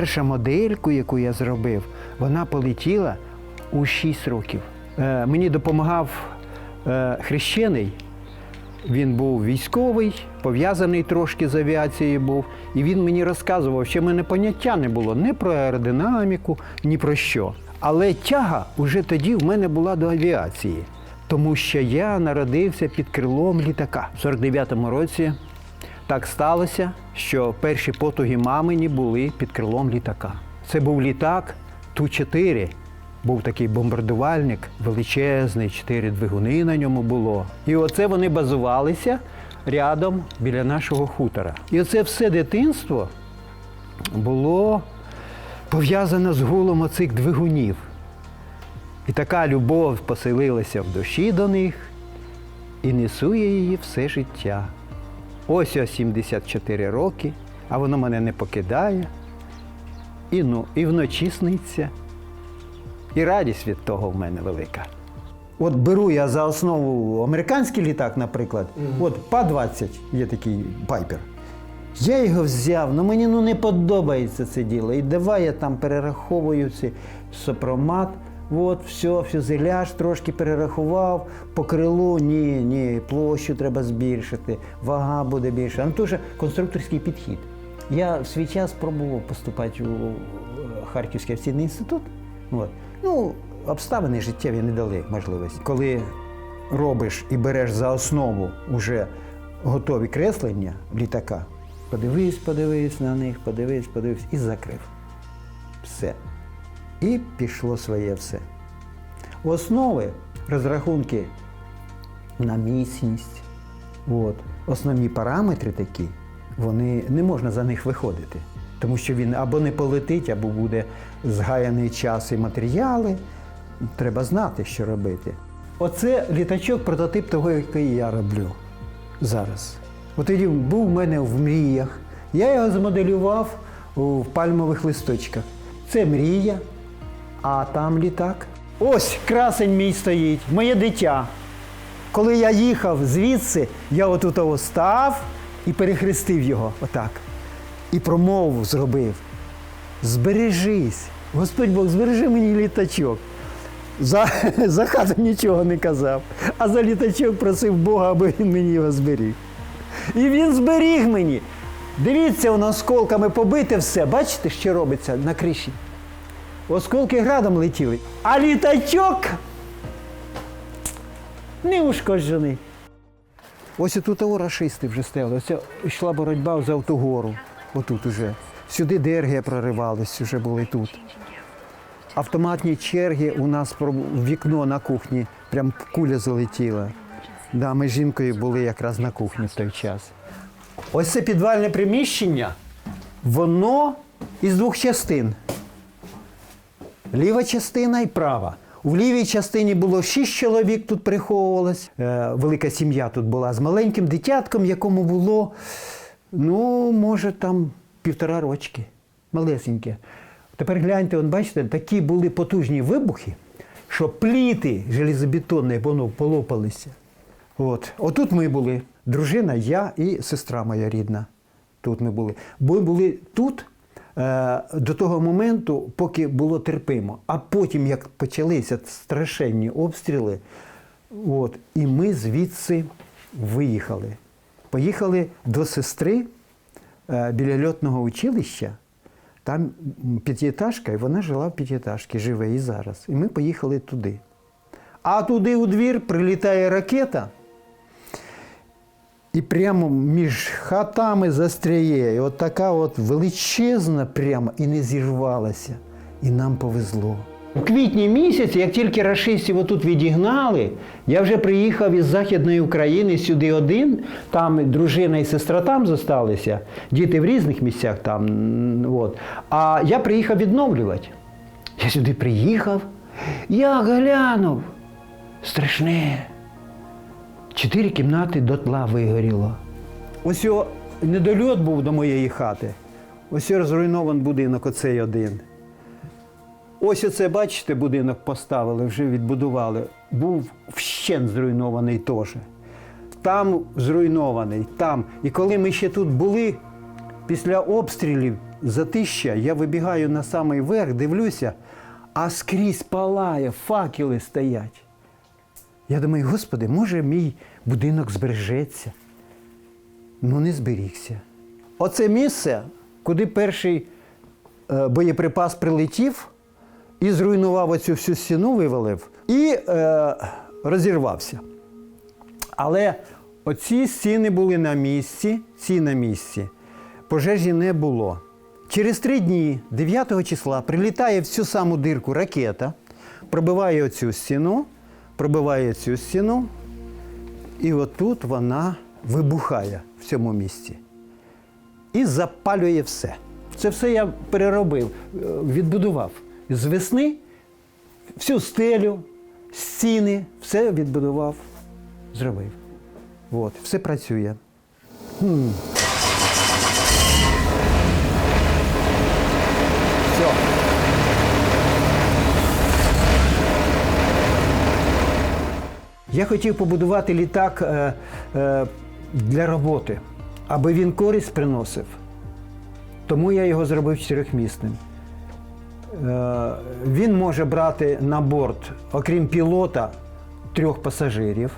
Перша модельку, яку я зробив, вона полетіла у 6 років. Е, мені допомагав е, хрещений. Він був військовий, пов'язаний трошки з авіацією був. І він мені розказував, що в мене поняття не було ні про аеродинаміку, ні про що. Але тяга уже тоді в мене була до авіації, тому що я народився під крилом літака. В 49-му році так сталося, що перші потуги мамині були під крилом літака. Це був літак Ту-4. Був такий бомбардувальник величезний, чотири двигуни на ньому було. І оце вони базувалися рядом біля нашого хутора. І оце все дитинство було пов'язано з гулом оцих двигунів. І така любов поселилася в душі до них і несує її все життя. Ось ось 74 роки, а воно мене не покидає. І, ну, і вночі сниться. І радість від того в мене велика. От беру я за основу американський літак, наприклад, от Па-20 є такий пайпер. Я його взяв, ну мені ну, не подобається це діло. І давай я там перераховую цей сопромат. От, все, фюзеляж трошки перерахував, по крилу, ні, ні, площу треба збільшити, вага буде більша. Ну, дуже конструкторський підхід. Я в свій час пробував поступати у е, Харківський авіаційний інститут. От. Ну, обставини життєві не дали можливості. Коли робиш і береш за основу вже готові креслення літака, подивись, подивись на них, подивись, подивись і закрив. Все. І пішло своє все. Основи, розрахунки на міцність, от, основні параметри такі, вони не можна за них виходити. Тому що він або не полетить, або буде згаяний час і матеріали. Треба знати, що робити. Оце літачок прототип того, який я роблю зараз. От тоді був у мене в мріях. Я його змоделював в пальмових листочках. Це мрія, а там літак. Ось красень мій стоїть, моє дитя. Коли я їхав звідси, я отут став і перехрестив його отак. І промову зробив. Збережись. Господь Бог, збережи мені літачок. За, за хату нічого не казав, а за літачок просив Бога, аби він мені його зберіг. І він зберіг мені. Дивіться, воно осколками побите все. Бачите, що робиться на криші? Осколки градом летіли. А літачок не ушкоджений. Ось тут того рашисти вже стояли. Ось йшла боротьба за Автогору. Отут уже. Сюди ДРГ проривались, вже були тут. Автоматні черги у нас в вікно на кухні, прям куля залетіла. Да, ми з жінкою були якраз на кухні в той час. Ось це підвальне приміщення, воно із двох частин. Ліва частина і права. У лівій частині було шість чоловік тут приховувалось. Е, велика сім'я тут була з маленьким дитятком, якому було, ну, може, там півтора рочки. Малесеньке. Тепер гляньте, он, бачите, такі були потужні вибухи, що пліти железобетонні воно полопалися. От. Отут ми були. Дружина, я і сестра моя рідна. Тут ми були. Бо були тут до того моменту, поки було терпимо. А потім, як почалися страшенні обстріли, от, і ми звідси виїхали. Поїхали до сестри е, біля льотного училища. Там п'ятиэтажка, і вона жила в п'ятиэтажці, живе і зараз. І ми поїхали туди. А туди у двір прилітає ракета. І прямо між хатами застряє. От така от величезна прямо і не зірвалася. І нам повезло. У квітні місяці, як тільки рашистів отут відігнали, я вже приїхав із Західної України сюди один. Там дружина і сестра там зосталися, діти в різних місцях там. От. А я приїхав відновлювати. Я сюди приїхав, я глянув. Страшне. Чотири кімнати дотла вигоріло. Ось о, недольот був до моєї хати. Ось розруйнований будинок, оцей один. Ось оце, бачите, будинок поставили, вже відбудували. Був вщент зруйнований теж. Там зруйнований, там. І коли ми ще тут були, після обстрілів затища, я вибігаю на самий верх, дивлюся, а скрізь палає, факели стоять. Я думаю, господи, може мій будинок збережеться. Ну, не зберігся. Оце місце, куди перший е, боєприпас прилетів і зруйнував оцю всю стіну, вивалив і е, розірвався. Але оці стіни були на місці, ці на місці. Пожежі не було. Через три дні, 9 числа, прилітає в цю саму дирку ракета, пробиває оцю стіну, пробиває цю стіну, і отут вона вибухає в цьому місці. І запалює все. Це все я переробив, е, відбудував. З весни всю стелю, стіни, все відбудував, зробив. От, все працює. Хм. Все. Я хотів побудувати літак е, е, для роботи, аби він користь приносив. Тому я його зробив чотирьохмісним. Е, він може брати на борт, окрім пілота, трьох пасажирів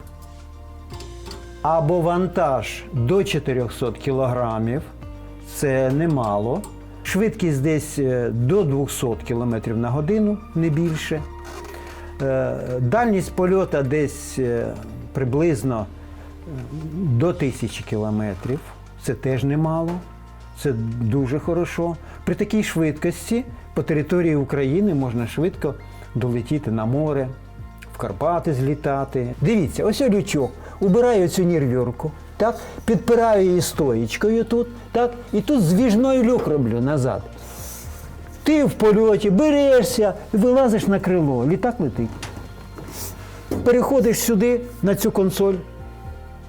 або вантаж до 400 кілограмів. Це немало. Швидкість десь до 200 км на годину, не більше. Е, Дальність польоту десь е, приблизно е, до 1000 кілометрів. Це теж немало. Це дуже хорошо. При такій швидкості по території України можна швидко долетіти на море, в Карпати злітати. Дивіться, ось лючок. Убираю цю нервюрку, так, підпираю її стоїчкою тут, так, і тут звіжною люк роблю назад. Ти в польоті берешся і вилазиш на крило, літак летить. Переходиш сюди, на цю консоль,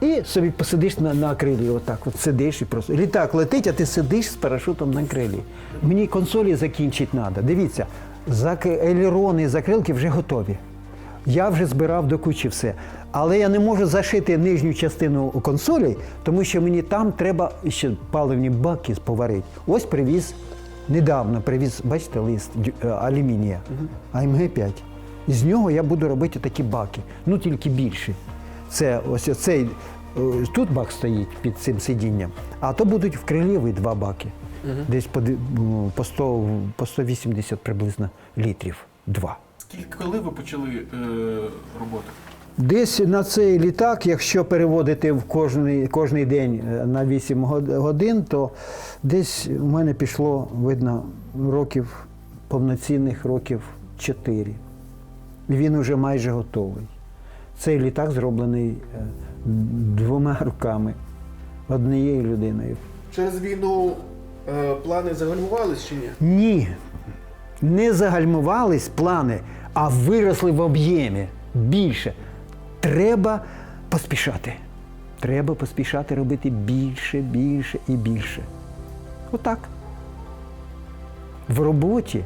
і собі посидиш на, на крилі. Отак, от сидиш і просто. Літак летить, а ти сидиш з парашутом на крилі. Мені консолі закінчити треба. Дивіться, зак- елерони, закрилки вже готові. Я вже збирав до кучі все. Але я не можу зашити нижню частину консолі, тому що мені там треба ще паливні баки поварити. Ось привіз недавно, привіз, бачите, лист е, алюмінія, АМГ-5. І з нього я буду робити такі баки, ну тільки більші. Це ось цей е, тут бак стоїть під цим сидінням, а то будуть в криліві два баки. Десь по, по, 100, по 180 приблизно літрів. Два. Скільки коли ви почали е, роботу? Десь на цей літак, якщо переводити в кожний, кожний день е, на 8 годин, то десь у мене пішло, видно, років повноцінних років 4. І він вже майже готовий. Цей літак зроблений е, двома руками, однією людиною. Через війну е, плани загальмувались чи ні? Ні, не загальмувались плани, а виросли в об'ємі більше. Треба поспішати. Треба поспішати робити більше, більше і більше. Отак. В роботі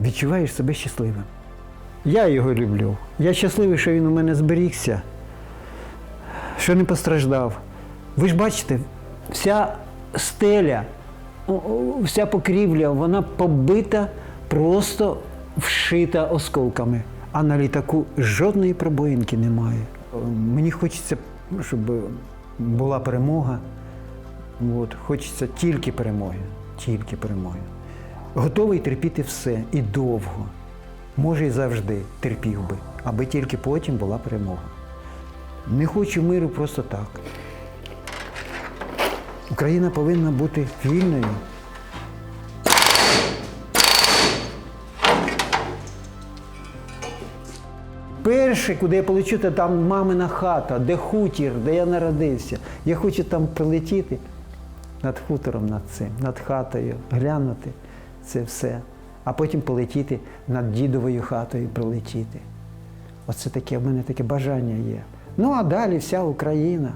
відчуваєш себе щасливим. Я його люблю. Я щасливий, що він у мене зберігся, що не постраждав. Ви ж бачите, вся стеля, вся покрівля, вона побита, просто вшита осколками. А на літаку жодної пробоїнки немає. Мені хочеться, щоб була перемога. От, хочеться тільки перемоги. Тільки перемоги. Готовий терпіти все і довго. Може, і завжди терпів би, аби тільки потім була перемога. Не хочу миру просто так. Україна повинна бути вільною. Перше, куди я полечу, там мамина хата, де хутір, де я народився. Я хочу там прилетіти над хутором, над цим, над хатою, глянути це все, а потім полетіти над дідовою хатою, прилетіти. Оце таке в мене таке бажання є. Ну а далі вся Україна.